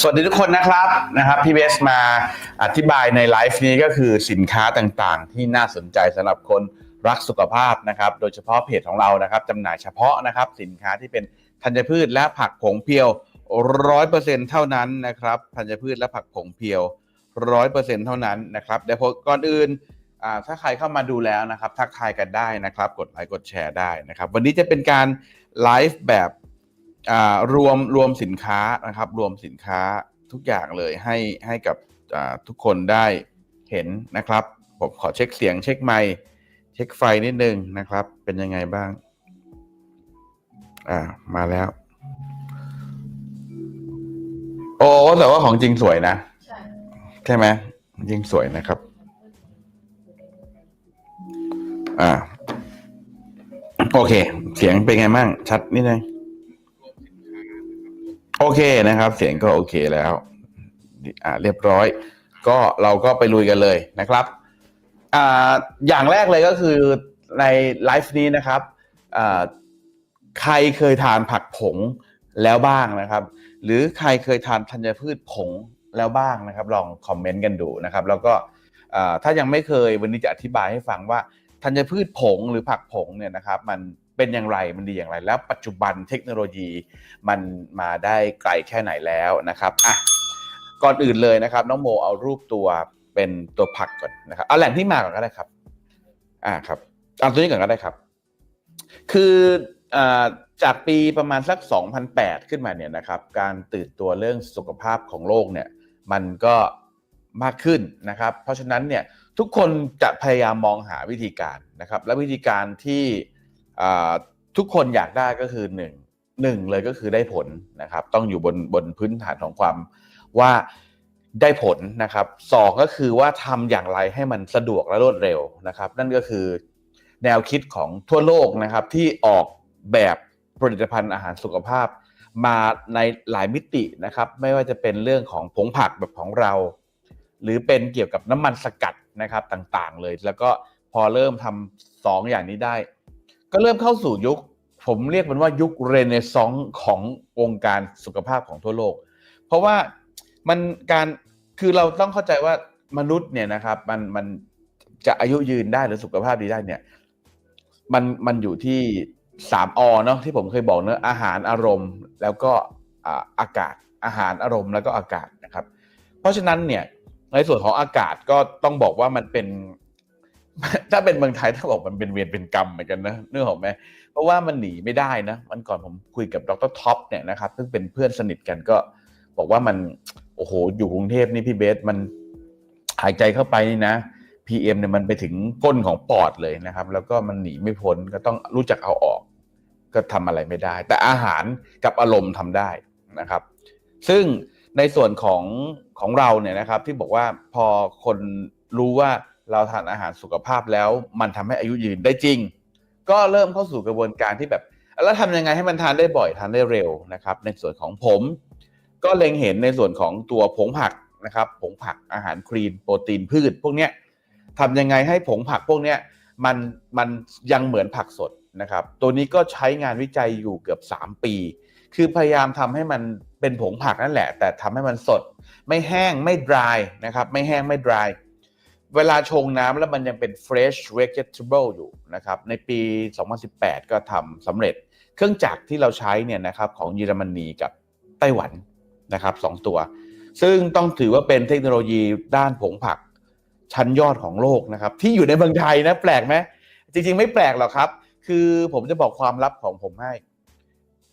สวัสดีทุกคนนะครับนะครับพี่เบสมาอธิบายในไลฟ์นี้ก็คือสินค้าต่างๆ ที่น่าสนใจสำหรับคนรักสุขภาพนะครับ โดยเฉพาะเพจของเรานะครับจำหน่ายเฉพาะนะครับ สินค้าที่เป็นธัญพืชและผักผงเพียวร้อยเปอร์เซ็นเท่านั้นนะครับธัญพืชและผักผงเพียวร้อยเปอร์เซ็นเท่านั้นนะครับเดี๋ยวก่อนอื่นอ่าถ้าใครเข้ามาดูแล้วนะครับทักทายกันได้นะครับ กดไลค์กดแชร์ได้นะครับ วันนี้จะเป็นการไลฟ์แบบ รวมรวมสินค้านะครับ รวมสินค้าทุกอย่างเลยให้ให้กับอ่าทุกคนได้เห็นนะครับ ผมขอเช็คเสียงเช็คไมค์เช็คไฟนิดนึงนะครับ เป็นยังไงบ้าง อ่ามาแล้ว โอ้แต่ว่าของจริงสวยนะใช่ใช่ไหมจริงสวยนะครับ อ่า โอเค เสียงเป็นไงบ้างชัดนิดนึง โอเคนะครับ เสียงก็โอเคแล้ว อ่าเรียบร้อย ก็เราก็ไปลุยกันเลยนะครับอ่าอย่างแรกเลยก็คือในไลฟ์นี้นะครับอ่าใครเคยทานผักผงแล้วบ้างนะครับ หรือใครเคยทานธัญพืชผงแล้วบ้างนะครับ ลองคอมเมนต์กันดูนะครับ แล้วก็ถ้ายังไม่เคยวันนี้จะอธิบายให้ฟังว่าธัญพืชผงหรือผักผงเนี่ยนะครับ มัน เป็นอย่างไรมันดีอย่างไร แล้วปัจจุบันเทคโนโลยีมันมาได้ไกลแค่ไหนแล้วนะครับอะก่อนอื่นเลยนะครับ น้องโมเอารูปตัวเป็นตัวผักก่อนนะครับเอาแหล่งที่มาก่อนก็ได้ครับ อ่าครับเอาตัวนี้ก่อนก็ได้ครับ คืออาจากปีประมาณสัก 2008 ขึ้นมาเนี่ยนะครับ การตื่นตัวเรื่องสุขภาพของโลกเนี่ย มันก็มากขึ้นนะครับ เพราะฉะนั้นเนี่ยทุกคนจะพยายามมองหาวิธีการนะครับ และวิธีการที่ ทุกคนอยากได้ก็คือหนึ่งหนึ่งเลยก็คือได้ผลนะครับ ต้องอยู่บนบนพื้นฐานของความว่าได้ผลนะครับสองก็คือว่าทำอย่างไรให้มันสะดวกและรวดเร็วนะครับ นั่นก็คือแนวคิดของทั่วโลกนะครับที่ออกแบบผลิตภัณฑ์อาหารสุขภาพ มาในหลายมิตินะครับ ไม่ว่าจะเป็นเรื่องของผงผักแบบของเรา หรือเป็นเกี่ยวกับน้ำมันสกัดนะครับต่างๆเลย แล้วก็พอเริ่มทำสองอย่างนี้ได้ ก็เริ่มเข้าสู่ยุค ผมเรียกมันว่ายุคเรเนซองส์ของวงการสุขภาพของทั่วโลก เพราะว่ามันการคือเราต้องเข้าใจว่ามนุษย์เนี่ยนะครับ มันมันจะอายุยืนได้หรือสุขภาพดีได้เนี่ย มันมันอยู่ที่สามอเนาะที่ผมเคยบอกเนอะอาหารอารมณ์ แล้วก็อ่าอากาศอาหารอารมณ์แล้วก็อากาศนะครับ เพราะฉะนั้นเนี่ยในส่วนของอากาศก็ต้องบอกว่ามันเป็น ถ้าเป็นเมืองไทยถ้าบอกมันเป็นเวรเป็นกรรมเหมือนกันนะนึกออกไหมเพราะว่ามันหนีไม่ได้นะวันก่อนผมคุยกับดรท็อปเนี่ยนะครับซึ่งเป็นเพื่อนสนิทกันก็บอกว่ามันโอ้โหอยู่กรุงเทพนี่พี่เบสมันหายใจเข้าไปนี่นะ PM เนี่ยมันไปถึงก้นของปอดเลยนะครับ แล้วก็มันหนีไม่พ้นก็ต้องรู้จักเอาออก ก็ทำอะไรไม่ได้ แต่อาหารกับอารมณ์ทำได้นะครับ ซึ่งในส่วนของของเราเนี่ยนะครับที่บอกว่าพอคนรู้ว่า เราทานอาหารสุขภาพแล้วมันทำให้อายุยืนได้จริง ก็เริ่มเข้าสู่กระบวนการที่แบบ แล้วทำยังไงให้มันทานได้บ่อยทานได้เร็วนะครับ ในส่วนของผม ก็เล็งเห็นในส่วนของตัวผงผักนะครับผงผักอาหารคลีนโปรตีนพืช พวกเนี้ยทำยังไงให้ผงผักพวกเนี้ยมันมันยังเหมือนผักสดนะครับ ตัวนี้ก็ใช้งานวิจัยอยู่เกือบ 3 ปี คือพยายามทำให้มันเป็นผงผักนั่นแหละ แต่ทำให้มันสด ไม่แห้งไม่ dry นะครับ ไม่แห้งไม่ dry เวลาชงน้ำแล้วมันยังเป็น fresh vegetable อยู่นะครับ ในปี 2018 ก็ทำสำเร็จ เครื่องจักรที่เราใช้เนี่ยนะครับของเยอรมนีกับไต้หวันนะครับสองตัว ซึ่งต้องถือว่าเป็นเทคโนโลยีด้านผงผักชั้นยอดของโลกนะครับ ที่อยู่ในเมืองไทยนะแปลกไหมจริง ๆ ไม่แปลกหรอกครับ คือผมจะบอกความลับของผมให้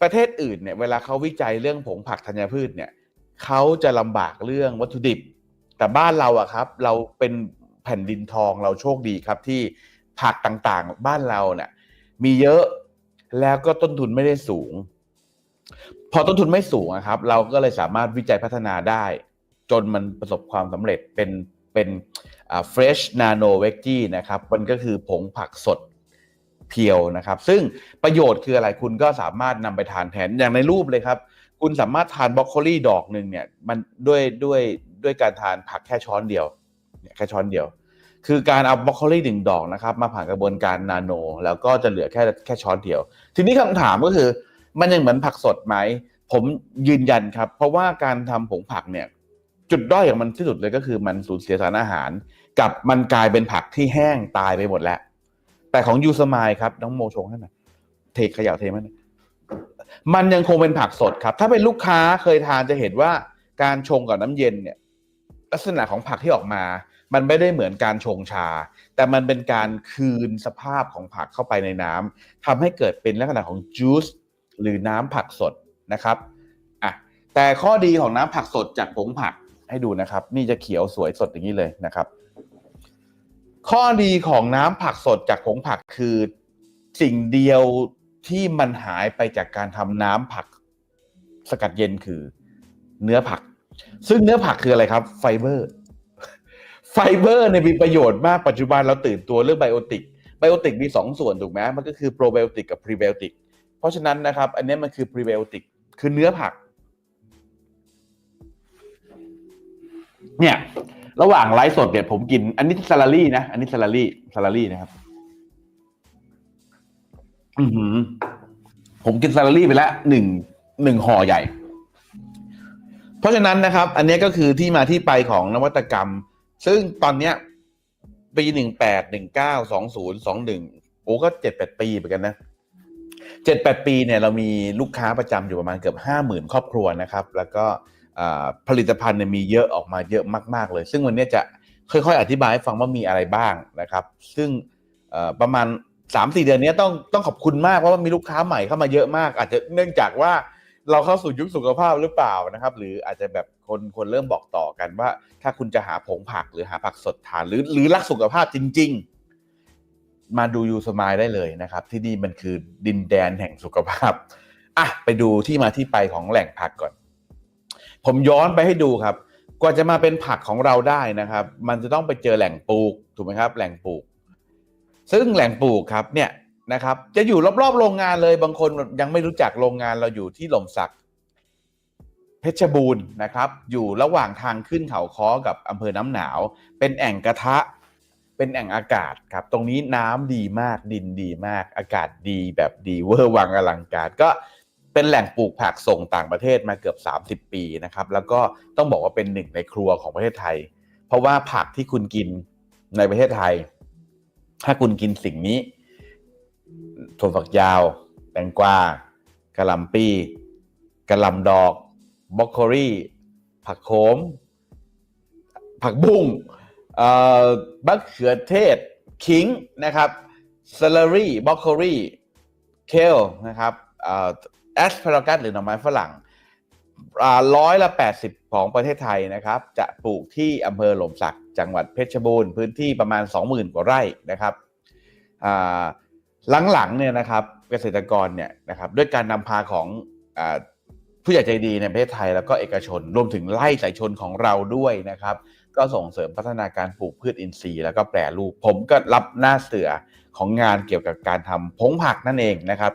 ประเทศอื่นเนี่ยเวลาเขาวิจัยเรื่องผงผักธัญพืชเนี่ยเขาจะลำบากเรื่องวัตถุดิบ แต่บ้านเราอะครับ เราเป็น แผ่นดินทองเราโชคดีครับที่ผักต่างๆ บ้านเราเนี่ยมีเยอะแล้วก็ต้นทุนไม่ได้สูง พอต้นทุนไม่สูงครับ เราก็เลยสามารถวิจัยพัฒนาได้ จนมันประสบความสำเร็จเป็นเป็นอ่า fresh nano veggie นะครับ มันก็คือผงผักสดเพียวนะครับ ซึ่งประโยชน์คืออะไรคุณก็สามารถนำไปทานแทนอย่างในรูปเลยครับ คุณสามารถทานบรอกโคลีดอกหนึ่งเนี่ย มันด้วยด้วยด้วยการทานผักแค่ช้อนเดียว เนี่ยแค่ช้อนเดียว คือการเอาบรอกโคลีหนึ่งดอกนะครับ มาผ่านกระบวนการนาโน แล้วก็จะเหลือแค่แค่ช้อนเดียว ทีนี้คำถามก็คือ มันยังเหมือนผักสดไหม ผมยืนยันครับ เพราะว่าการทำผงผักเนี่ย จุดด้อยของมันที่สุดเลยก็คือมันสูญเสียสารอาหาร กับมันกลายเป็นผักที่แห้งตายไปหมดแล้ว แต่ของยูสมายครับน้องโมชงให้หน่อยเทขยะเทมันมันยังคงเป็นผักสดครับ ถ้าเป็นลูกค้าเคยทานจะเห็นว่าการชงกับน้ำเย็นเนี่ย ลักษณะของผักที่ออกมา มันไม่ได้เหมือนการชงชา แต่มันเป็นการคืนสภาพของผักเข้าไปในน้ำทำให้เกิดเป็นลักษณะของจูสหรือน้ำผักสดนะครับอะแต่ข้อดีของน้ำผักสดจากผงผักให้ดูนะครับ นี่จะเขียวสวยสดอย่างนี้เลยนะครับ ข้อดีของน้ำผักสดจากผงผักคือสิ่งเดียวที่มันหายไปจากการทำน้ำผักสกัดเย็นคือ เนื้อผัก ซึ่งเนื้อผักคืออะไรครับ ไฟเบอร์ ไฟเบอร์เนี่ยมีประโยชน์มากปัจจุบันเราตื่นตัวเรื่องไบโอติกไบโอติกมีสองส่วนถูกไหมมันก็คือโปรไบโอติกกับพรีไบโอติกเพราะฉะนั้นนะครับ อันนี้มันคือพรีไบโอติกคือเนื้อผัก เนี่ย ระหว่างไลฟ์สดเนี่ยผมกิน อันนี้ซาลารี่นะ อันนี้ซาลารี่ซาลารี่นะครับ อือหือ ผมกินซาลารี่ไปแล้วหนึ่งหนึ่งห่อใหญ่ เพราะฉะนั้นนะครับ อันนี้ก็คือที่มาที่ไปของนวัตกรรม ซึ่งตอนเนี้ยปีหนึ่งแปดหนึ่งเก้าสองศูนย์สองหนึ่งโอ้ก็เจ็ดแปดปีเหมือนกันนะเจ็ดแปดปีเนี่ยเรามีลูกค้าประจำอยู่ประมาณเกือบห้าหมื่นครอบครัวนะครับ แล้วก็ผลิตภัณฑ์เนี่ยมีเยอะออกมาเยอะมาก ๆ เลย ซึ่งวันนี้จะค่อย ๆ อธิบายให้ฟังว่ามีอะไรบ้างนะครับ ซึ่งประมาณสามสี่เดือนนี้ต้องต้องขอบคุณมากเพราะว่ามีลูกค้าใหม่เข้ามาเยอะมาก อาจจะเนื่องจากว่า เราเข้าสู่ยุคสุขภาพหรือเปล่านะครับ หรืออาจจะแบบคนคนเริ่มบอกต่อกันว่า ถ้าคุณจะหาผงผักหรือหาผักสดทานหรือหรือรักสุขภาพจริง ๆ มาดูยูสมายได้เลยนะครับ ที่นี่มันคือดินแดนแห่งสุขภาพอะไปดูที่มาที่ไปของแหล่งผักก่อน ผมย้อนไปให้ดูครับ กว่าจะมาเป็นผักของเราได้นะครับ มันจะต้องไปเจอแหล่งปลูกถูกไหมครับ แหล่งปลูก ซึ่งแหล่งปลูกครับเนี่ย นะครับ จะอยู่รอบๆโรงงานเลยบางคนยังไม่รู้จักโรงงานเราอยู่ที่หล่มสักเพชรบูรณ์นะครับ อยู่ระหว่างทางขึ้นเขาค้อกับอำเภอน้ำหนาว เป็นแอ่งกระทะ เป็นแอ่งอากาศครับ ตรงนี้น้ำดีมากดินดีมาก อากาศดีแบบดีเวอร์วังอลังการ ก็เป็นแหล่งปลูกผักส่งต่างประเทศมาเกือบ 30 ปีนะครับ แล้วก็ต้องบอกว่าเป็นหนึ่งในครัวของประเทศไทย เพราะว่าผักที่คุณกินในประเทศไทย ถ้าคุณกินสิ่งนี้ ถั่วฝักยาว แตงกวากะหล่ำปีกะหล่ำดอกบรอกโคลีผักโขม ผักบุ้งบักเขือเทศขิงนะครับเซเลอรี่บรอกโคลีเคลนะครับแอสพารากัสหรือหน่อไม้ฝรั่งร้อยละ 80 ของประเทศไทยนะครับ จะปลูกที่อำเภอหล่มสัก จังหวัดเพชรบูรณ์ พื้นที่ประมาณ 20,000 กว่าไร่นะครับ หลังๆเนี่ยนะครับเกษตรกรเนี่ยนะครับด้วยการนำพาของอผู้ใหญ่ใจดีในประเทศไทยแล้วก็เอกชน รวมถึงไร่สายชนของเราด้วยนะครับ ก็ส่งเสริมพัฒนาการปลูกพืชอินทรีย์ แล้วก็แปรรูป ผมก็รับหน้าเสือของงานเกี่ยวกับการทำผงผักนั่นเองนะครับ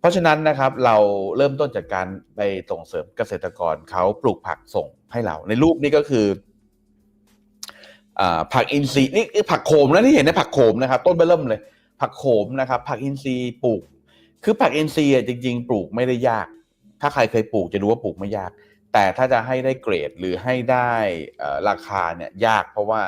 เพราะฉะนั้นนะครับเราเริ่มต้นจากการไปส่งเสริมเกษตรกรเขาปลูกผักส่งให้เรา ในรูปนี้ก็คือผักอินทรีย์นี่ผักโขมนะที่เห็นในผักโขมนะครับ ต้นเบอร์เริ่มเลย ผักโขมนะครับ ผักอินทรีย์ปลูก คือผักอินทรีย์จริง ๆ ปลูกไม่ได้ยาก ถ้าใครเคยปลูกจะรู้ว่าปลูกไม่ยาก แต่ถ้าจะให้ได้เกรดหรือให้ได้ราคาเนี่ยยาก เพราะว่า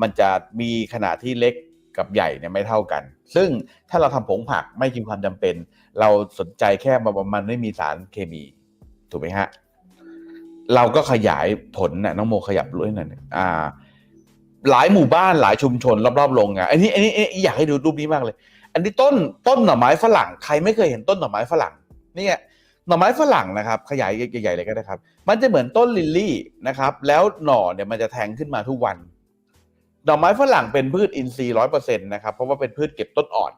มันจะมีขนาดที่เล็กกับใหญ่เนี่ยไม่เท่ากัน ซึ่งถ้าเราทำผงผักไม่กินความจำเป็น เราสนใจแค่มันไม่มีสารเคมี ถูกไหมฮะเราก็ขยายผลนะน้องโมขยับด้วยหน่อยอ่า หลายหมู่บ้านหลายชุมชนรอบๆโรงงานอันนี้อันนี้อยากให้ดูรูปนี้มากเลย อันนี้ต้นต้นหน่อไม้ฝรั่งใครไม่เคยเห็นต้นหน่อไม้ฝรั่งนี่ยหน่อไม้ฝรั่งนะครับ ขยายใหญ่ๆเลยก็ได้ครับ มันจะเหมือนต้นลิลลี่นะครับ แล้วหน่อเนี่ยมันจะแทงขึ้นมาทุกวันหน่อไม้ฝรั่งเป็นพืชอินทรีย์ร้อยเปอร์เซ็นต์นะครับเพราะว่าเป็นพืชเก็บต้นอ่อน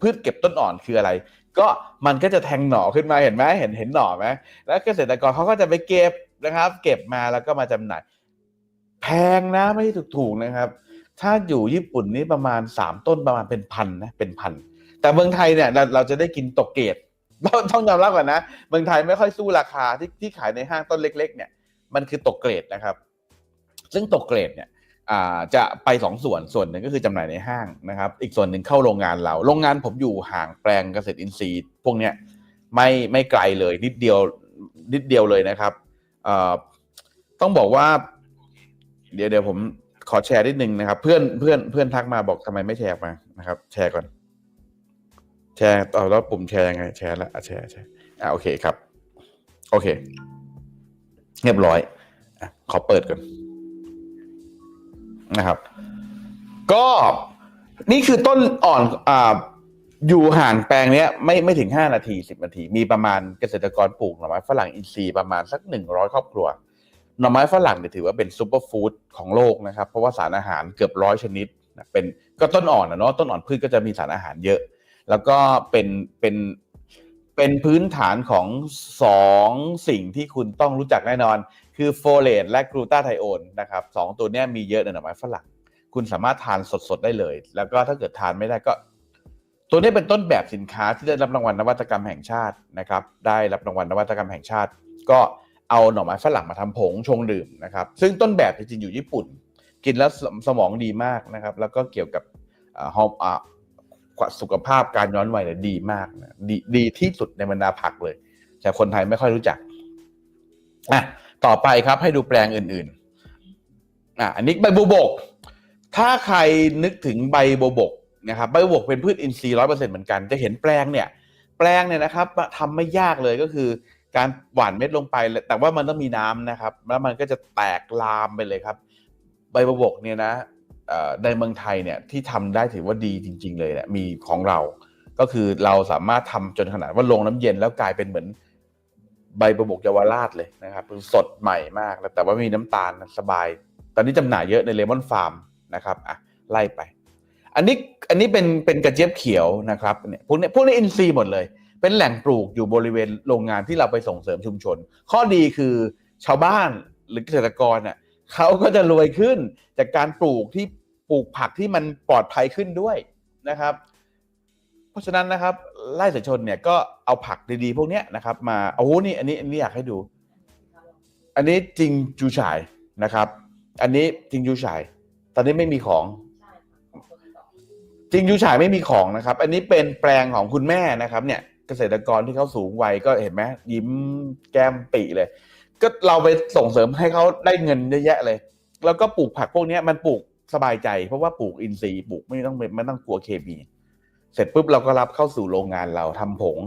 พืชเก็บต้นอ่อนคืออะไร ก็มันก็จะแทงหน่อขึ้นมาเห็นไหมเห็นเห็นหน่อไหมแล้วเกษตรกรเขาก็จะไปเก็บนะครับ เก็บมาแล้วก็มาจำหน่าย แพงนะไม่ใช่ถูกๆนะครับ ถ้าอยู่ญี่ปุ่นนี่ประมาณสามต้นประมาณเป็นพันนะเป็นพัน แต่เมืองไทยเนี่ยเราเราจะได้กินตกเกต้องต้องยอมรับก่อนนะ เมืองไทยไม่ค่อยสู้ราคาที่ที่ขายในห้างต้นเล็ก ๆ เนี่ย มันคือตกเกรดนะครับ ซึ่งตกเกรดเนี่ยจะไปสองส่วนส่วนหนึ่งก็คือจำหน่ายในห้างนะครับ อีกส่วนหนึ่งเข้าโรงงานเรา โรงงานผมอยู่ห่างแปลงเกษตรอินทรีย์ พวกเนี้ยไม่ไม่ไกลเลยนิดเดียวนิดเดียวเลยนะครับต้องบอกว่า เดี๋ยวเดี๋ยวผมขอแชร์นิดนึงนะครับ เพื่อนเพื่อนเพื่อนทักมาบอกทำไมไม่แชร์มานะครับ แชร์ก่อน แชร์ต่อแล้วปุ่มแชร์ยังไง แชร์แล้วอะแชร์แชร์อะโอเคครับ โอเค เรียบร้อยอขอเปิดก่อนนะครับ ก็นี่คือต้นอ่อนอ่าอยู่ห่างแปลงเนี้ยไม่ไม่ถึงห้านาทีสิบนาที มีประมาณเกษตรกรปลูกหน่อไม้ฝรั่งอินทรีย์ประมาณสักหนึ่งร้อยครอบครัว หน่อไม้ฝรั่งเนี่ยถือว่าเป็นซูเปอร์ฟู้ดของโลกนะครับ เพราะว่าสารอาหารเกือบร้อยชนิดนะเป็นก็ต้นอ่อนนะเนาะต้นอ่อนพืชก็จะมีสารอาหารเยอะ แล้วก็เป็นเป็นเป็นพื้นฐานของสองสิ่งที่คุณต้องรู้จักแน่นอน คือโฟเลตและกลูตาไทโอนนะครับสองตัวนี้มีเยอะในหน่อไม้ฝรั่ง คุณสามารถทานสดๆได้เลย แล้วก็ถ้าเกิดทานไม่ได้ก็ ตัวนี้เป็นต้นแบบสินค้าที่ได้รับรางวัลนวัตกรรมแห่งชาตินะครับ ได้รับรางวัลนวัตกรรมแห่งชาติ ก็ เอาหน่อไม้ฝรั่งมาทำผงชงดื่มนะครับ ซึ่งต้นแบบจริงๆอยู่ญี่ปุ่น กินแล้วสมองดีมากนะครับ แล้วก็เกี่ยวกับอ่าฮอร์สุขภาพการย้อนวัยเนี่ยดีมากนะดีดีที่สุดในบรรดาผักเลย แต่คนไทยไม่ค่อยรู้จักอะต่อไปครับให้ดูแปลงอื่นๆอะอันนี้ใบบัวบก ถ้าใครนึกถึงใบบัวบกนะครับใบบัวบกเป็นพืชอินทรีย์ร้อยเปอร์เซ็นต์เหมือนกัน จะเห็นแปลงเนี่ย แปลงเนี่ยนะครับทำไม่ยากเลยก็คือ การหว่านเม็ดลงไป แต่ว่ามันต้องมีน้ำนะครับ แล้วมันก็จะแตกลามไปเลยครับ ใบบวบกเนี่ยนะในเมืองไทยเนี่ยที่ทำได้ถือว่าดีจริง ๆ เลยเนี่ยมีของเรา ก็คือเราสามารถทำจนขนาดว่าลงน้ำเย็นแล้วกลายเป็นเหมือนใบบวบกเยาวราชเลยนะครับสดใหม่มาก แต่ว่ามีน้ำตาลสบาย ตอนนี้จำหน่ายเยอะในเลมอนฟาร์มนะครับอะไล่ไป อันนี้อันนี้เป็นเป็นกระเจี๊ยบเขียวนะครับเนี่ยพวกนี้พวกนี้อินทรีย์หมดเลย เป็นแหล่งปลูกอยู่บริเวณโรงงานที่เราไปส่งเสริมชุมชน ข้อดีคือชาวบ้านหรือเกษตรกรเน่ะเขาก็จะรวยขึ้นจากการปลูกที่ปลูกผักที่มันปลอดภัยขึ้นด้วยนะครับ เพราะฉะนั้นนะครับไร่สายชนเนี่ยก็เอาผักดีๆ พวกเนี้ยนะครับ มาโอ้โหนี่อันนี้อันนี้อยากให้ดู อันนี้จริงจูฉายนะครับ อันนี้จริงจูฉาย ตอนนี้ไม่มีของจริงยูฉายไม่มีของนะครับ อันนี้เป็นแปลงของคุณแม่นะครับ เนี่ย เกษตรกรที่เขาสูงวัยก็เห็นไหมยิ้มแก้มปีเลย ก็เราไปส่งเสริมให้เขาได้เงินเยอะแยะเลย แล้วก็ปลูกผักพวกนี้มันปลูกสบายใจ เพราะว่าปลูกอินทรีย์ปลูกไม่ต้องไม่ต้องกลัวเคมีเสร็จปุ๊บเราก็รับเข้าสู่โรงงานเราทำผง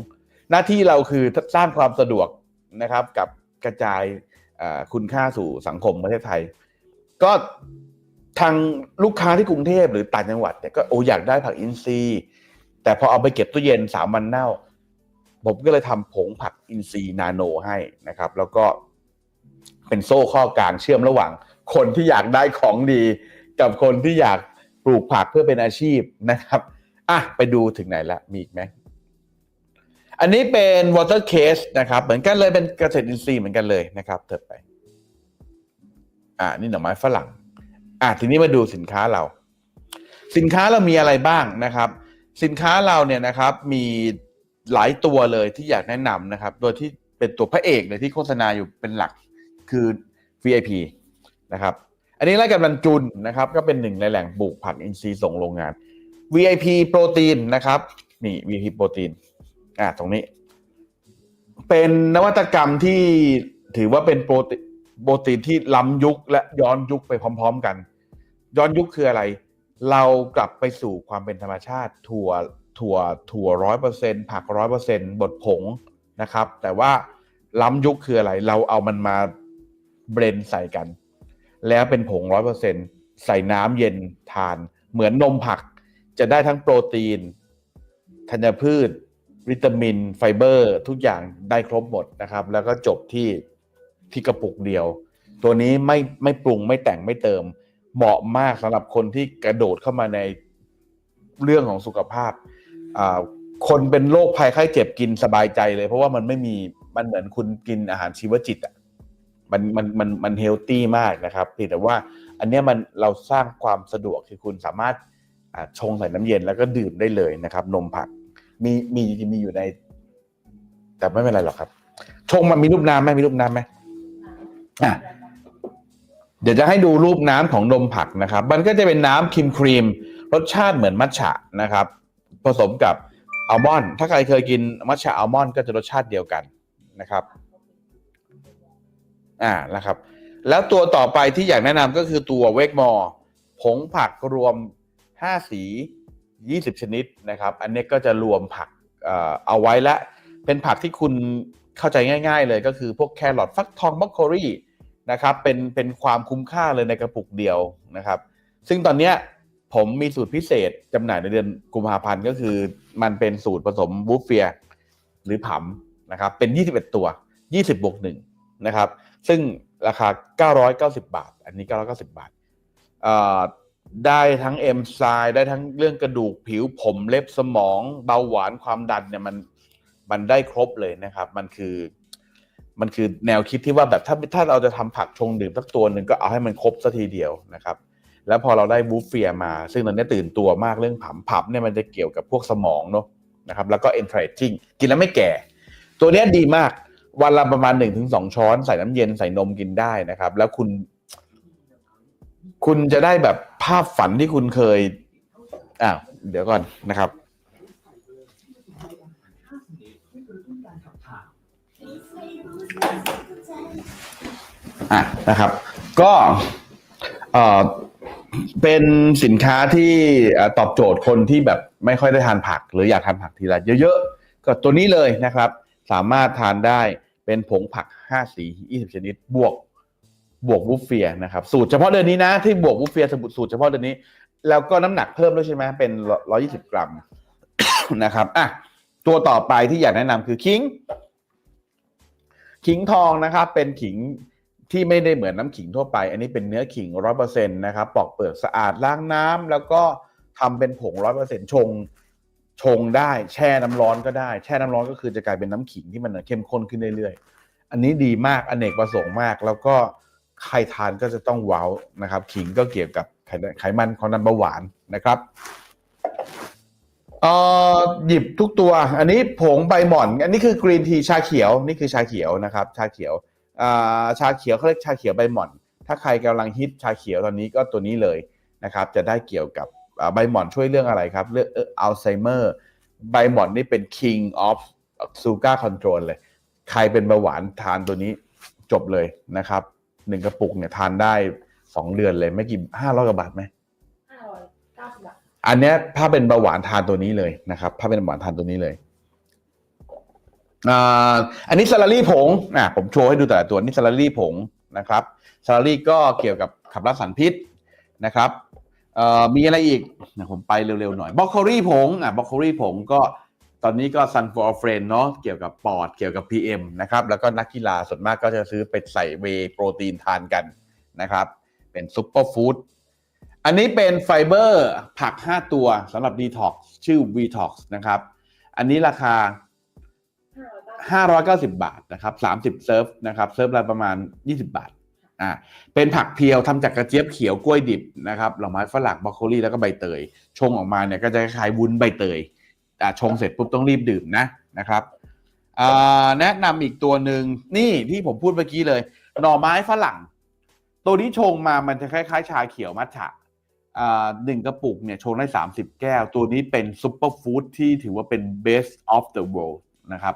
หน้าที่เราคือสร้างความสะดวกนะครับ กับกระจายคุณค่าสู่สังคมประเทศไทย ก็ทางลูกค้าที่กรุงเทพหรือต่างจังหวัดเนี่ยก็โอ้อยากได้ผักอินทรีย์ แต่พอเอาไปเก็บตู้เย็นสามวันเน่า ผมก็เลยทำผงผักอินทรีย์นาโนให้นะครับ แล้วก็เป็นโซ่ข้อกลางเชื่อมระหว่าง คนที่อยากได้ของดี กับคนที่อยากปลูกผักเพื่อเป็นอาชีพนะครับอะไปดูถึงไหนละมีอีกไหมอันนี้เป็น water case นะครับ เหมือนกันเลยเป็นเกษตรอินทรีย์เหมือนกันเลยนะครับเถิดไป อ่านี่หน่อไม้ฝรั่ง อะทีนี้มาดูสินค้าเรา สินค้าเรามีอะไรบ้างนะครับ สินค้าเราเนี่ยนะครับมี หลายตัวเลยที่อยากแนะนำนะครับ โดยที่เป็นตัวพระเอกเลยที่โฆษณาอยู่เป็นหลักคือ VIP นะครับ อันนี้ไล่กำลังจุนนะครับ ก็เป็นหนึ่งในแหล่งปลูกผักอินทรีย์ส่งโรงงาน VIP โปรตีนนะครับ นี่ VIP โปรตีนอะตรงนี้ เป็นนวัตกรรมที่ถือว่าเป็นโปรตีนโปรตีนที่ล้ำยุคและย้อนยุคไปพร้อม ๆ กัน ย้อนยุคคืออะไร เรากลับไปสู่ความเป็นธรรมชาติถั่ว ถั่วถั่วร้อยเปอร์เซ็นต์ผักร้อยเปอร์เซ็นต์บดผงนะครับ แต่ว่าล้ำยุคคืออะไร เราเอามันมาเบรนใส่กัน แล้วเป็นผงร้อยเปอร์เซ็นต์ใส่น้ำเย็นทาน เหมือนนมผัก จะได้ทั้งโปรตีน ธัญพืช วิตามิน ไฟเบอร์ ทุกอย่างได้ครบหมดนะครับ แล้วก็จบที่ที่กระปุกเดียว ตัวนี้ไม่ไม่ปรุงไม่แต่งไม่เติม เหมาะมากสำหรับคนที่กระโดดเข้ามาในเรื่องของสุขภาพ คนเป็นโรคภัยไข้เจ็บกินสบายใจเลย เพราะว่ามันไม่มีมันเหมือนคุณกินอาหารชีวจิตอะมันมันมันมันเฮลตี้มากนะครับเพียงแต่ว่าอันเนี้ยมันเราสร้างความสะดวกคือคุณสามารถชงใส่น้ำเย็นแล้วก็ดื่มได้เลยนะครับ นมผักมีมีมีอยู่ใน แต่ไม่เป็นไรหรอกครับ ชงมันมีรูปน้ำไหมมีรูปน้ำไหมอะเดี๋ยวจะให้ดูรูปน้ำของนมผักนะครับ มันก็จะเป็นน้ำครีมครีมรสชาติเหมือนมัทฉะนะครับ ผสมกับอัลมอนด์ถ้าใครเคยกินมัทฉะอัลมอนด์ก็จะรสชาติเดียวกันนะครับอ่านะครับ แล้วตัวต่อไปที่อยากแนะนำก็คือตัวเวกมอร์ผงผักรวม 5 สี 20 ชนิดนะครับ อันนี้ก็จะรวมผักเอาไว้และ เป็นผักที่คุณเข้าใจง่าย ๆ เลยก็คือพวกแครอทฟักทองบรอกโคลีนะครับเป็นเป็นความคุ้มค่าเลยในกระปุกเดียวนะครับ ซึ่งตอนเนี้ย ผมมีสูตรพิเศษจำหน่ายในเดือนกุมภาพันธ์ก็คือ มันเป็นสูตรผสมบูฟเฟีย หรือผำนะครับ เป็น 21 ตัว 20บวก1นะครับ ซึ่งราคา 990 บาท อันนี้ 990 บาท ได้ทั้งเอนไซได้ทั้งเรื่องกระดูกผิวผมเล็บสมอง เบาหวานความดันเนี่ยมันมันได้ครบเลยนะครับ มันคือ มันคือแนวคิดที่ว่าแบบถ้าถ้าเราจะทำผักชงดื่มสักตัวหนึ่งก็เอาให้มันครบสักทีเดียวนะครับ แล้วพอเราได้บูฟเฟียมา ซึ่งตอนนี้ตื่นตัวมากเรื่องผัมผับเนี่ยมันจะเกี่ยวกับพวกสมองเนาะนะครับแล้วก็ encouraging กินแล้วไม่แก่ ตัวนี้ดีมากวันละประมาณ1นถึงสช้อนใส่น้ำเย็นใส่นมกินได้นะครับ แล้วคุณ คุณจะได้แบบภาพฝันที่คุณเคยอ้าวเดี๋ยวก่อนนะครับอะนะครับ ก็เอ่อ เป็นสินค้าที่ตอบโจทย์คนที่แบบไม่ค่อยได้ทานผัก หรืออยากทานผักทีละเยอะๆ ก็ตัวนี้เลยนะครับ สามารถทานได้เป็นผงผัก 5 สี 20 ชนิดบวกบวกบุฟเฟียนะครับสูตรเฉพาะเดือนนี้นะที่บวกบุฟเฟียสูตรเฉพาะเดือนนี้ แล้วก็น้ำหนักเพิ่มด้วยใช่ไหมเป็น 120 กรัมนะครับอะตัวต่อไปที่อยากแนะนำคือคิง ขิงทองนะครับ เป็นขิง ที่ไม่ได้เหมือนน้ำขิงทั่วไป อันนี้เป็นเนื้อขิงร้อยเปอร์เซ็นต์นะครับปอกเปลือกสะอาดล้างน้ำแล้วก็ทำเป็นผงร้อยเปอร์เซ็นต์ชงชงได้แช่น้ำร้อนก็ได้ แช่น้ำร้อนก็คือจะกลายเป็นน้ำขิงที่มันเข้มข้นขึ้นเรื่อยๆ อันนี้ดีมากอเนกประสงค์มาก แล้วก็ใครทานก็จะต้องว้าวนะครับ ขิงก็เกี่ยวกับไขไขมันความดันเบาหวานนะครับเอ่อหยิบทุกตัว อันนี้ผงใบหม่อน อันนี้คือกรีนทีชาเขียว นี่คือชาเขียวนะครับ ชาเขียว ชาเขียวเขาเรียกชาเขียวใบหม่อน ถ้าใครกำลังฮิตชาเขียวตอนนี้ก็ตัวนี้เลยนะครับ จะได้เกี่ยวกับอ่าใบหม่อนช่วยเรื่องอะไรครับ เรื่องอัลไซเมอร์ใบหม่อนนี่เป็น king of sugar control เลย ใครเป็นเบาหวานทานตัวนี้จบเลยนะครับหนึ่งกระปุกเนี่ยทานได้สองเดือนเลยไม่กี่ห้าร้อยกว่าบาทไหมห้าร้อยเก้าสิบบาทอันเนี้ยถ้าเป็นเบาหวานทานตัวนี้เลยนะครับ ถ้าเป็นเบาหวานทานตัวนี้เลย อันนี้ซาลารีผงอะผมโชว์ให้ดูแต่ละตัวนี่ซาลารีผงนะครับซาลารีก็เกี่ยวกับขับรักสารพิษนะครับมีอะไรอีกนะผมไปเร็วๆหน่อยบรอกโคลีผงอะบรอกโคลีผงก็ตอนนี้ก็ซันฟอร์เฟรนเนาะเกี่ยวกับปอดเกี่ยวกับ PM นะครับแล้วก็นักกีฬาส่วนมากก็จะซื้อไปใส่เวโปรตีนทานกันนะครับ เป็นซุปเปอร์ฟู้ดอันนี้เป็นไฟเบอร์ผัก 5 ตัวสำหรับ Detox ชื่อ Vtox นะครับ อันนี้ราคา 590 บาทนะครับ30 เซิร์ฟนะครับเซิร์ฟละประมาณ 20 บาทอ่าเป็นผักเพียวทำจากกระเจี๊ยบเขียวกล้วยดิบนะครับหน่อไม้ฝรั่งบรอกโคลีแล้วก็ใบเตย ชงออกมาเนี่ยก็จะคล้ายวุ้นใบเตยอ่าชงเสร็จปุ๊บต้องรีบดื่มนะนะครับอ่าแนะนำอีกตัวหนึ่งนี่ที่ผมพูดเมื่อกี้เลย หน่อไม้ฝรั่ง ตัวนี้ชงมามันจะคล้ายๆ ชาเขียวมัทฉะอ่าหนึ่งกระปุกเนี่ยชงได้ 30 แก้ว ตัวนี้เป็นซุปเปอร์ฟู้ดที่ถือว่าเป็น best of the world นะครับ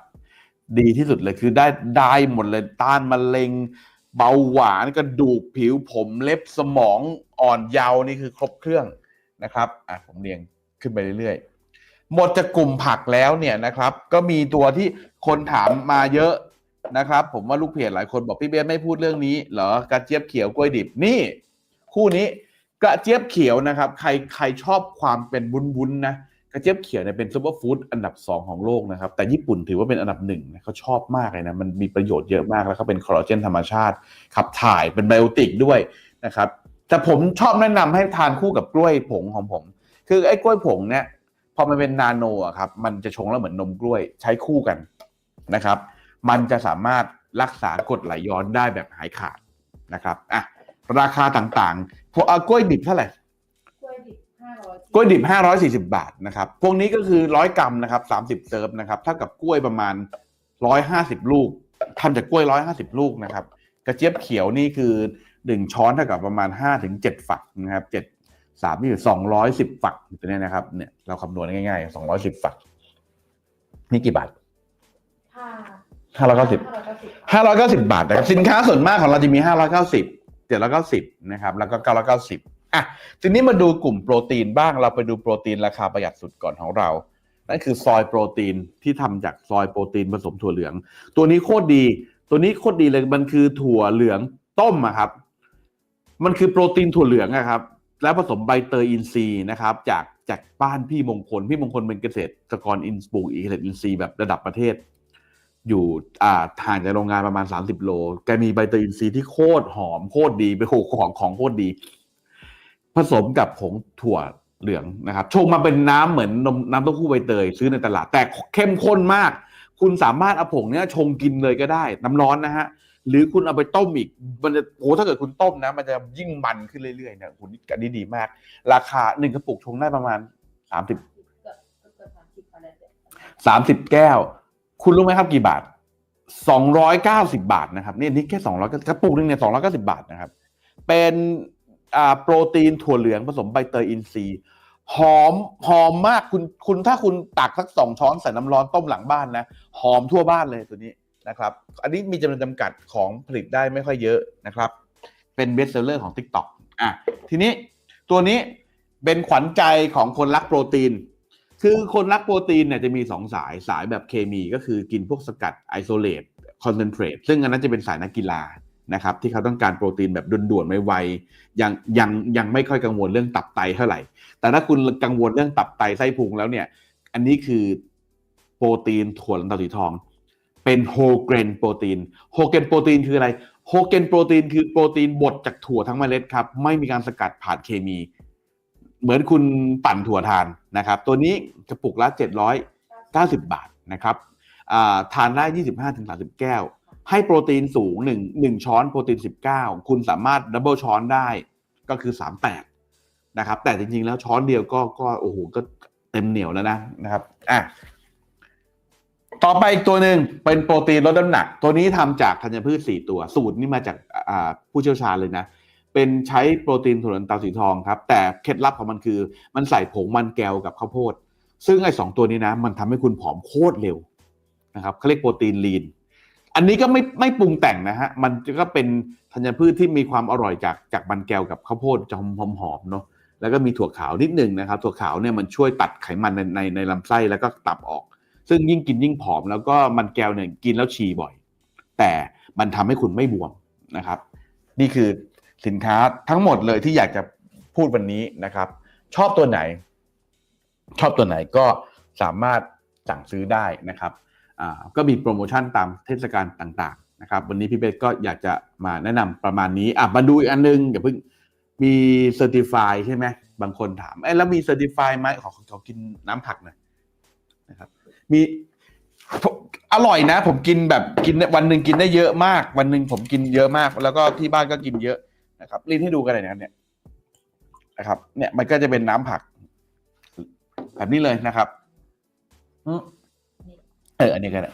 ดีที่สุดเลยคือได้ได้หมดเลยต้านมะเร็ง เบาหวานกระดูกผิวผมเล็บสมองอ่อนเยาว์นี่คือครบเครื่องนะครับอะผมเรียงขึ้นไปเรื่อยๆ หมดจากกลุ่มผักแล้วเนี่ยนะครับ ก็มีตัวที่คนถามมาเยอะนะครับ ผมว่าลูกเพจหลายคนบอกพี่เบสไม่พูดเรื่องนี้เหรอกระเจี๊ยบเขียวกล้วยดิบนี่ คู่นี้กระเจี๊ยบเขียวนะครับ ใครใครชอบความเป็นวุ้นๆนะ ระเจี๊ยบเขียวเนี่ยเป็นซูเปอร์ฟู้ดอันดับ 2 ของโลกนะครับ แต่ญี่ปุ่นถือว่าเป็นอันดับหนึ่งเขาชอบมากเลยนะ มันมีประโยชน์เยอะมากแล้วก็เป็นคอลลาเจนธรรมชาติ ขับถ่ายเป็นไบโอติกด้วยนะครับ แต่ผมชอบแนะนำให้ทานคู่กับกล้วยผงของผม คือไอ้กล้วยผงเนี่ยพอมันเป็นนาโนอะครับ มันจะชงแล้วเหมือนนมกล้วยใช้คู่กันนะครับ มันจะสามารถรักษากรดไหลย้อนได้แบบหายขาดนะครับอะราคาต่างๆพวกเอกล้วยดิบเท่าไหร่ กล้วยดิบห้าร้อย กล้วยดิบ 540 บาทนะครับ พวกนี้ก็คือ 100 กรัมนะครับ 30 เซิร์ฟนะครับ เท่ากับกล้วยประมาณ 150 ลูกทำจากกล้วย 150 ลูกนะครับ กระเจี๊ยบเขียวนี่คือ 1 ช้อนเท่ากับประมาณ 5-7 ฝักนะครับ7 3นี่อยู่210 ฝักตัวเนี้ยนะครับ เนี่ยเราคำนวณง่ายๆ 210 ฝัก นี่กี่บาทถ้าห้าร้อยเก้าสิบห้าร้อยเก้าสิบห้าร้อยเก้าสิบาทนะครับ สินค้าส่วนมากของเราจะมีห้าร้อยเก้าสิบเจ็ดร้อยเก้าสิบนะครับ แล้วก็เก้าร้อยเก้าสิบ อะทีนี้มาดูกลุ่มโปรตีนบ้างเราไปดูโปรตีนราคาประหยัดสุดก่อนของเรา นั่นคือซอยโปรตีนที่ทำจากซอยโปรตีนผสมถั่วเหลือง ตัวนี้โคตรดี ตัวนี้โคตรดีเลยมันคือถั่วเหลืองต้มอะครับ มันคือโปรตีนถั่วเหลืองอะครับ แล้วผสมใบเตยอินทรีย์นะครับ จากจากบ้านพี่มงคลพี่มงคลเป็นเกษตรกรอินปลูกเกษตรอินทรีย์แบบระดับประเทศ อยู่อ่าห่างจากโรงงานประมาณ 30 โลแกมีใบเตยอินทรีย์ที่โคตรหอมโคตรดีเป็นโหของของโคตรดี ผสมกับผงถั่วเหลืองนะครับชงมาเป็นน้ำเหมือนนมน้ำเต้าหู้ใบเตยซื้อในตลาดแต่เข้มข้นมาก คุณสามารถเอาผงเนี้ยชงกินเลยก็ได้ น้ำร้อนนะฮะหรือคุณเอาไปต้มอีกมันจะโอ้ถ้าเกิดคุณต้มนะ มันจะยิ่งมันขึ้นเรื่อยๆเนี่ยคุณอันนี้ดีมาก ราคาหนึ่งกระปุกชงได้ประมาณสามสิบสามสิบแก้ว คุณรู้ไหมครับกี่บาทสองร้อยเก้าสิบาทนะครับนี่นี่แค่สองร้อยกระปุกหนึงเนี่ยสองร้อยเก้าสิบาทนะครับ เป็น โปรตีนถั่วเหลืองผสมใบเตยอินทรีย์หอมหอมมากคุณคุณถ้าคุณตักสักสองช้อนใส่น้ำร้อนต้มหลังบ้านนะ หอมทั่วบ้านเลยตัวนี้นะครับ อันนี้มีจำนวนจำกัดของผลิตได้ไม่ค่อยเยอะนะครับ เป็นเบสเซอร์ของ TikTok อะทีนี้ตัวนี้เป็นขวัญใจของคนรักโปรตีน คือคนรักโปรตีนเนี่ยจะมีสองสายสายแบบเคมีก็คือกินพวกสกัดไอโซเลตคอนเซนเทรตซึ่งอันนั้นจะเป็นสายนักกีฬา นะครับที่เขาต้องการโปรตีนแบบด่วนๆไวๆยังยังยังไม่ค่อยกังวลเรื่องตับไตเท่าไหร่ แต่ถ้าคุณกังวลเรื่องตับไตไส้พุงแล้วเนี่ย อันนี้คือโปรตีนถั่วลันเตาสีทอง เป็นโฮเกรนโปรตีนโฮเกรนโปรตีนคืออะไรโฮเกนโปรตีนคือโปรตีนบดจากถั่วทั้งเมล็ดครับ ไม่มีการสกัดผ่านเคมี เหมือนคุณปั่นถั่วทานนะครับ ตัวนี้กระปุกละ 790 บาทนะครับทานได้ 25-30 แก้ว ให้โปรตีนสูง1 1ช้อนโปรตีน 19 คุณสามารถดับเบิลช้อนได้ก็คือ 38 นะครับ แต่จริงๆแล้วช้อนเดียวก็ก็โอ้โหก็เต็มเหนียวแล้วนะนะครับอะต่อไปอีกตัวหนึ่งเป็นโปรตีนลดน้ำหนัก ตัวนี้ทำจากธัญพืช 4 ตัว สูตรนี่มาจากผู้เชี่ยวชาญเลยนะ เป็นใช้โปรตีนถั่วลันเตาสีทองครับ แต่เคล็ดลับของมันคือ มันใส่ผงมันแก้วกับข้าวโพด ซึ่งไอ้สองตัวนี้นะ มันทำให้คุณผอมโคตรเร็วนะครับเขาเรียกโปรตีนลีน อันนี้ก็ไม่ไม่ปรุงแต่งนะฮะ มันก็เป็นธัญพืชที่มีความอร่อยจากจากมันแก้วกับข้าวโพดจะหอมหอมเนาะ แล้วก็มีถั่วขาวนิดนึงนะครับ ถั่วขาวเนี่ยมันช่วยตัดไขมันในในในลำไส้แล้วก็ตับออก ซึ่งยิ่งกินยิ่งผอม แล้วก็มันแก้วเนี่ยกินแล้วฉี่บ่อย แต่มันทำให้คุณไม่บวมนะครับ นี่คือสินค้าทั้งหมดเลยที่อยากจะพูดวันนี้นะครับ ชอบตัวไหน ชอบตัวไหนก็สามารถสั่งซื้อได้นะครับ ก็มีโปรโมชั่นตามเทศกาลต่างๆนะครับวันนี้พี่เบสก็อยากจะมาแนะนำประมาณนี้อะมาดูอีกอันนึงอย่าเพิ่งมีเซอร์ติฟายใช่ไหมบางคนถามเอ้แล้วมีเซอร์ติฟายไหมขอขอกินน้ำผักหน่อยนะครับมีอร่อยนะ ผมกินแบบกินวันหนึ่งกินได้เยอะมาก วันหนึ่งผมกินเยอะมาก แล้วก็ที่บ้านก็กินเยอะนะครับรีดให้ดูกันเลยนะเนี่ยนะครับ เนี่ยมันก็จะเป็นน้ำผัก แบบนี้เลยนะครับอื เอออันนี้ก็ได้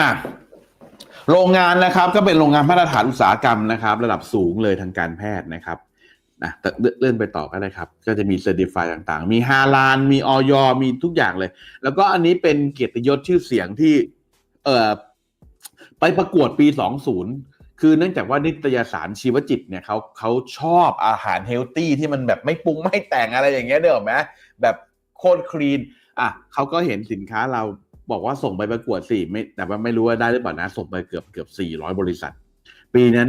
อะโรงงานนะครับ ก็เป็นโรงงานมาตรฐานอุตสาหกรรมนะครับ ระดับสูงเลยทางการแพทย์นะครับนะเลื่อนไปต่อก็ได้ครับ ก็จะมีเซอร์ติฟายต่างๆ มีฮาลานมีออยมีทุกอย่างเลย แล้วก็อันนี้เป็นเกียรติยศชื่อเสียงที่ เอ่อไปประกวดปี 20 คือเนื่องจากว่านิตยสารชีวจิตเนี่ยเขาเขาชอบอาหารเฮลตี้ที่มันแบบไม่ปรุงไม่แต่งอะไรอย่างเงี้ยเนอไหมแบบโคตรคลีน อะเขาก็เห็นสินค้าเราบอกว่าส่งไปประกวดสี่ไม่แต่ว่าไม่รู้ว่าได้หรือเปล่านะส่งไปเกือบเกือบสี่ร้อยบริษัท ปีนั้น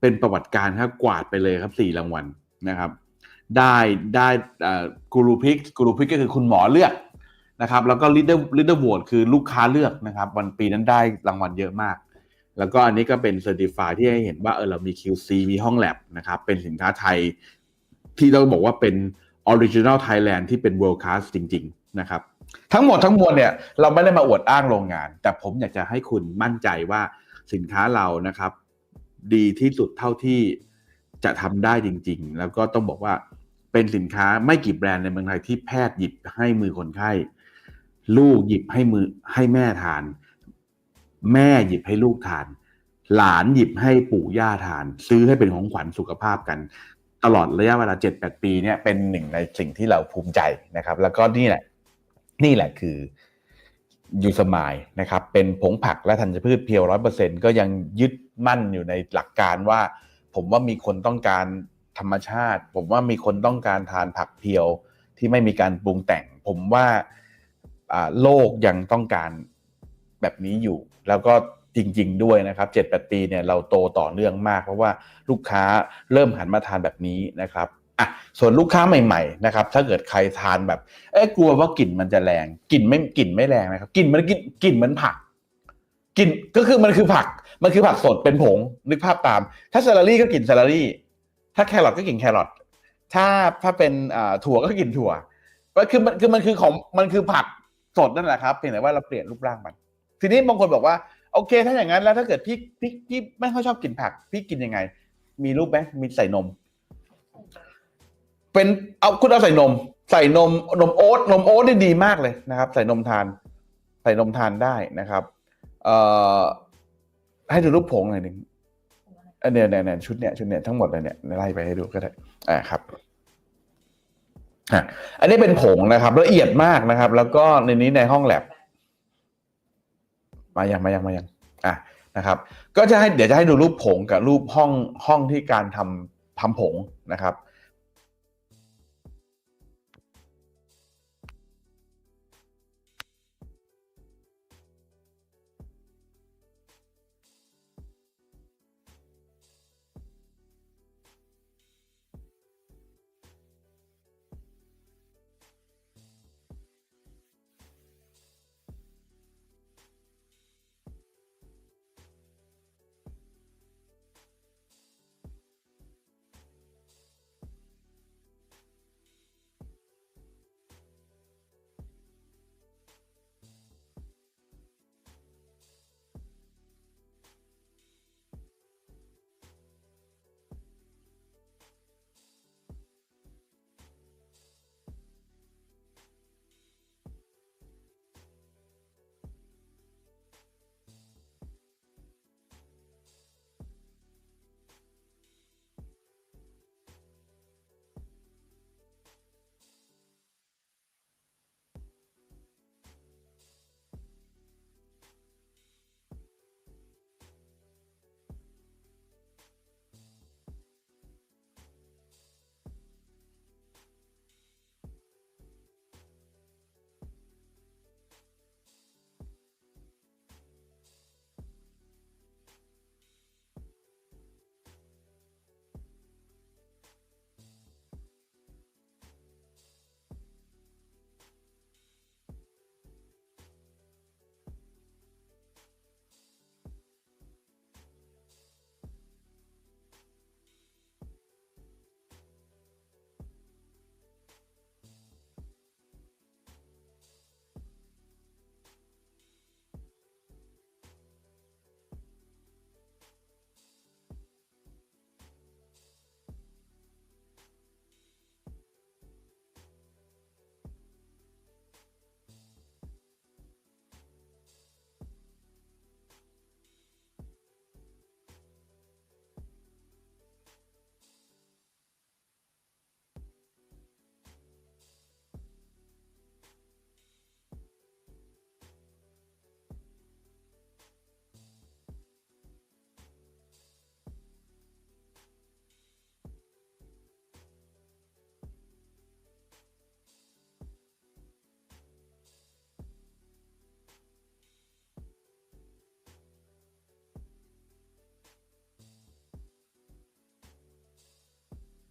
เป็นประวัติการครับกวาดไปเลยครับสี่รางวัลนะครับ ได้ได้กูรูพิกกูรูพิกก็คือคุณหมอเลือกนะครับ แล้วก็ลิเดอร์ลิเดอร์โหวตคือลูกค้าเลือกนะครับ วันปีนั้นได้รางวัลเยอะมาก แล้วก็อันนี้ก็เป็นเซอร์ติฟายที่ให้เห็นว่าเออเรามี QC มีห้องแลบนะครับเป็นสินค้าไทยที่เราบอกว่าเป็น Original Thailand ที่เป็น World Class จริง ๆ นะครับ ทั้งหมดทั้งมวลเนี่ยเราไม่ได้มาอวดอ้างโรงงาน แต่ผมอยากจะให้คุณมั่นใจว่าสินค้าเรานะครับ ดีที่สุดเท่าที่จะทำได้จริง ๆ แล้วก็ต้องบอกว่าเป็นสินค้าไม่กี่แบรนด์ในเมืองไทยที่แพทย์หยิบให้มือคนไข้ ลูกหยิบให้มือให้แม่ทาน แม่หยิบให้ลูกทาน หลานหยิบให้ปู่ย่าทาน ซื้อให้เป็นของขวัญสุขภาพกัน ตลอดระยะเวลา 7-8 ปีเนี่ยเป็นหนึ่งในสิ่งที่เราภูมิใจนะครับ แล้วก็นี่แหละ นี่แหละคือยูสมายนะครับ เป็นผงผักและธัญพืชเพียวร้อยเปอร์เซ็นก็ยังยึดมั่นอยู่ในหลักการว่า ผมว่ามีคนต้องการธรรมชาติ ผมว่ามีคนต้องการทานผักเพียวที่ไม่มีการปรุงแต่ง ผมว่าอ่าโลกยังต้องการแบบนี้อยู่ แล้วก็จริง ๆ ด้วยนะครับเจ็ดแปดปีเนี่ยเราโตต่อเนื่องมาก เพราะว่าลูกค้าเริ่มหันมาทานแบบนี้นะครับ อะส่วนลูกค้าใหม่ๆนะครับถ้าเกิดใครทานแบบเอ๊ะกลัวว่ากลิ่นมันจะแรงกลิ่นไม่กลิ่นไม่แรงนะครับกลิ่นมันกลิ่นกลิ่นเหมือนผักกลิ่นก็คือมันคือผักมันคือผักสดเป็นผงนึกภาพตาม ถ้าซาลารี่ก็กลิ่นซาลารี่ถ้าแครอทก็กลิ่นแครอทถ้าถ้าเป็นอ่าถั่วก็กลิ่นถั่วก็คือมันคือมันคือของมันคือผักสดนั่นแหละครับเพียงแต่ว่าเราเปลี่ยนรูปร่างมัน ทีนี้บางคนบอกว่าโอเค ถ้าอย่างนั้นแล้วถ้าเกิดพี่พี่พี่ไม่ค่อยชอบกินผัก พี่กินยังไง มีรูปไหมมีใส่นม เป็นเอาคุณเอาใส่นม ใส่นมนมโอ๊ตนมโอ๊ตนี่ดีมากเลยนะครับ ใส่นมทาน ใส่นมทานได้นะครับ เอ่อให้ดูรูปผงหน่อยหนึ่งเนี้ยเนี่ยเนี่ยชุดเนี่ยชุดเนี่ยทั้งหมดเลยเนี่ยไล่ไปให้ดูก็ได้อ่าครับอะอันนี้เป็นผงนะครับ ละเอียดมากนะครับ แล้วก็ในนี้ในห้องแลบมายังมายังมายังอะนะครับ ก็จะให้เดี๋ยวจะให้ดูรูปผงกับรูปห้องห้องที่การทำทำผงนะครับ